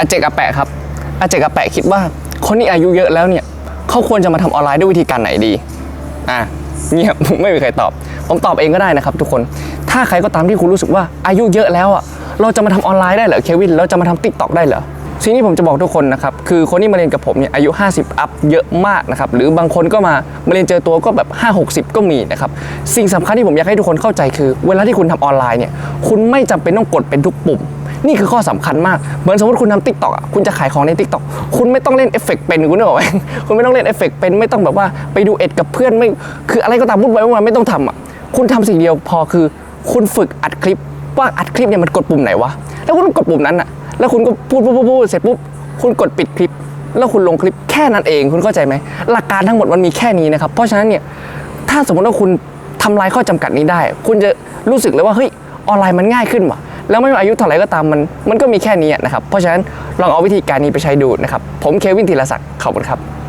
อาเจกอาแปะครับอาเจกอาแปะคิดว่าคนที่อายุเยอะแล้วเนี่ยเขาควรจะมาทำออนไลน์ด้วยวิธีการไหนดีอะเงียบไม่มีใครตอบ ผมตอบเองก็ได้นะครับทุกคน ถ้าใครก็ตามที่คุณรู้สึกว่าอายุเยอะแล้วอะเราจะมาทำออนไลน์ได้เหรอเควินเราจะมาทำติ๊กต็อกได้เหรอสิ่งที่ผมจะบอกทุกคนนะครับคือคนที่มาเรียนกับผมเนี่ยอายุ 50 อัพเยอะมากนะครับหรือบางคนก็มามาเรียนเจอตัวก็แบบ 5 60 ก็มีนะครับสิ่งสำคัญที่ผมอยากให้ทุกคนเข้าใจคือ เวลาที่คุณทำออนไลน์เนี่ยคุณไม่จำเป็นต้องกดเป็นทุกปุ่ม นี่คือข้อสำคัญมาก เหมือนสมมติคุณทำทิกต็อกอะคุณจะขายของในทิกต็อกคุณไม่ต้องเล่นเอฟเฟกต์เป็นคุณนึกออกไหมคุณไม่ต้องเล่นเอฟเฟกต์เป็นไม่ต้องแบบว่าไปดูเอ็ดกับเพื่อนไม่คืออะไรก็ตามพูดไปว่าไม่ต้องทำอะคุณทำสิ่งเดียวพอคือ คุณฝึกอัดคลิปว่าอัดคลิปเนี่ยมันกดปุ่มไหนวะแล้วคุณกดปุ่มนั้นอะแล้วคุณก็พูดพูดพูดเสร็จปุ๊บคุณกดปิดคลิป แล้วคุณลงคลิปแค่นั้นเองคุณเข้าใจไหมหลักการทั้งหมดมันมีแค่นี้นะครับเพราะฉะนั้นเนี่ยถ้าสมมติว่าคุณทำลายข้อจำกัดนี้ได้ คุณจะรู้สึกเลยว่าเฮ้ยออนไลน์มันง่ายขึ้นว่ะ แล้วไม่ว่าอายุเท่าไหร่ก็ตามมันมันก็มีแค่นี้นะครับเพราะฉะนั้นลองเอาวิธีการนี้ไปใช้ดูนะครับผมเควินธีรศักดิ์ขอบคุณครับ